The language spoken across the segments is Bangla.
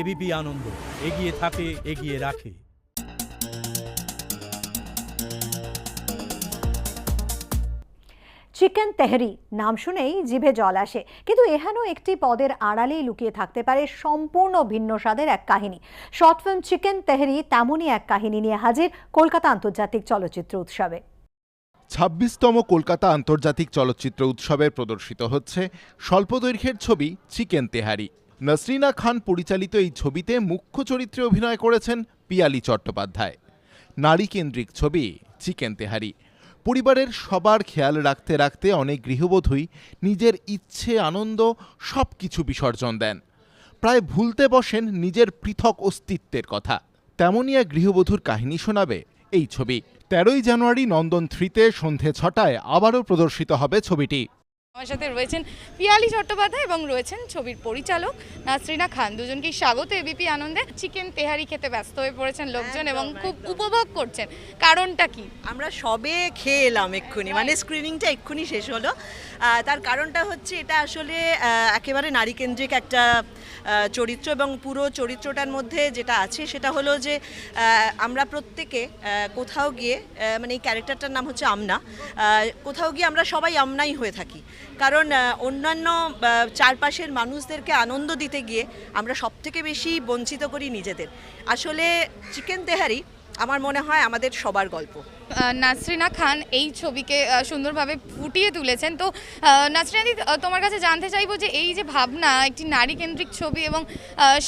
এবিপি আনন্দ এগিয়ে থাকে এগিয়ে রাখে। চিকেন তেহরি নাম শুনেই জিভে জল আসে। কিন্তু এহেন একটি পদের আড়ালেই লুকিয়ে থাকতে পারে সম্পূর্ণ ভিন্ন স্বাদের এক কাহিনী। শর্ট ফিল্ম চিকেন তেহরি তেমনই এক কাহিনী নিয়ে হাজির কলকাতা আন্তর্জাতিক চলচ্চিত্র উৎসবে। ছাব্বিশতম কলকাতা আন্তর্জাতিক চলচ্চিত্র উৎসবে প্রদর্শিত হচ্ছে স্বল্পদৈর্ঘ্যের ছবি চিকেন তেহারি। নসরিনা খান পরিচালিত এই ছবিতে মুখ্য চরিত্রে অভিনয় করেছেন পিয়ালি চট্টোপাধ্যায়। নারীকেন্দ্রিক ছবি চিকেন তেহারি। পরিবারের সবার খেয়াল রাখতে রাখতে অনেক গৃহবধূই নিজের ইচ্ছে, আনন্দ সব কিছু বিসর্জন দেন। প্রায় ভুলতে বসেন নিজের পৃথক অস্তিত্বের কথা। তেমনই এক গৃহবধূর কাহিনী শোনাবে এই ছবি। তেরোই জানুয়ারি নন্দন থ্রিতে সন্ধে ছটায় আবারও প্রদর্শিত হবে ছবিটি। আমার সাথে রয়েছেন পিয়ালি চট্টোপাধ্যায় এবং রয়েছেন ছবির পরিচালক। নাসরিনা খান দুজনকেই স্বাগত এবিপি আনন্দে। চিকেন তেহারি খেতে ব্যস্ত হয়ে পড়েছেন লোকজন এবং খুব উপভোগ করছেন। কারণটা কি? আমরা সবে খেয়ে এলাম এক্ষুনি মানে স্ক্রিনিংটা এক্ষুনি শেষ হলো। তার কারণটা হচ্ছে এটা আসলে একেবারে নারীকেন্দ্রিক একটা চরিত্র এবং পুরো চরিত্রটার মধ্যে যেটা আছে সেটা হলো যে আমরা প্রত্যেকে কোথাও গিয়ে মানে এই ক্যারেক্টারটার নাম হচ্ছে আমনা কোথাও গিয়ে আমরা সবাই আমনাই হয়ে থাকি। কারণ অন্যান্য চারপাশের মানুষদেরকে আনন্দ দিতে গিয়ে আমরা সবথেকে বেশি বঞ্চিত করি নিজেদের। আসলে চিকেন তেহারি আমার মনে হয় আমাদের সবার গল্প। নাসরিনা খান এই ছবিকে সুন্দরভাবে ফুটিয়ে তুলেছেন। তো নাসরিনা দি তোমার কাছে জানতে চাইব যে এই যে ভাবনা একটি নারী কেন্দ্রিক ছবি এবং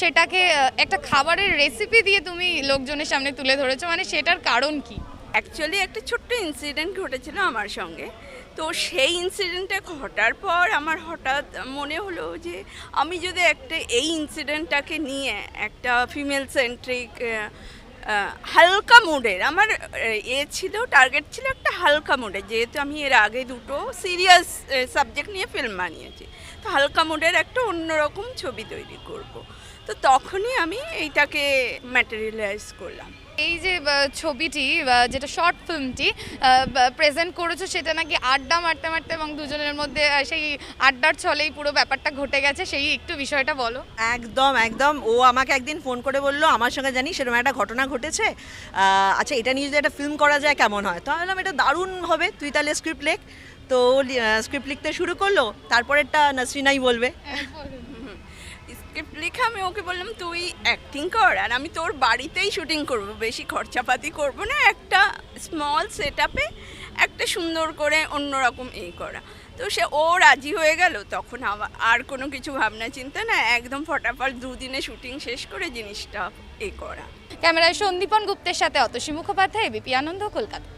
সেটাকে একটা খাবারের রেসিপি দিয়ে তুমি লোকজনের সামনে তুলে ধরেছো মানে সেটার কারণ কি? অ্যাকচুয়ালি একটা ছোট্ট ইনসিডেন্ট ঘটেছিল আমার সঙ্গে। তো সেই ইনসিডেন্টটা ঘটার পর আমার হঠাৎ মনে হলো যে আমি যদি একটা এই ইনসিডেন্টটাকে নিয়ে একটা ফিমেল সেন্ট্রিক হালকা মুডের আমার এ ছিল টার্গেট ছিল একটা হালকা মুডের যেহেতু আমি এর আগে দুটো সিরিয়াস সাবজেক্ট নিয়ে ফিল্ম বানিয়েছি। তো হালকা মুডের একটা অন্যরকম ছবি তৈরি করব। তো তখনই আমি এইটাকে ম্যাটেরিয়ালাইজ করলাম। এই যে ছবিটি যেটা শর্ট ফিল্মটি প্রেজেন্ট করেছ সেটা নাকি আড্ডা মারতে মারতে এবং দুজনের মধ্যে সেই আড্ডার ছলেই পুরো ব্যাপারটা ঘটে গেছে সেই একটু বিষয়টা বলো। একদম একদম। ও আমাকে একদিন ফোন করে বলল আমার সঙ্গে জানি সেরকম একটা ঘটনা ঘটেছে। আচ্ছা এটা নিয়ে যদি একটা ফিল্ম করা যায় কেমন হয়? তো আমি বললাম এটা দারুণ হবে তুই তাহলে স্ক্রিপ্ট লেখ। তো স্ক্রিপ্ট লিখতে শুরু করল তারপরেরটা নাসরিনাই বলবে। স্ক্রিপ্ট লিখে আমি ওকে বললাম, তুই অ্যাক্টিং কর আর আমি তোর বাড়িতেই শুটিং করব। বেশি খরচাপাতি করব না, একটা স্মল সেট একটা সুন্দর করে অন্যরকম এই করা। তো সে, ও রাজি হয়ে গেল। তখন আর কোনো কিছু ভাবনা চিন্তা না, একদম ফটাফট দুদিনে শুটিং শেষ করে জিনিসটা এ করা। ক্যামেরায় সন্দীপন গুপ্তের সাথে অতসী মুখোপাধ্যায় এবিপি আনন্দ, কলকাতা।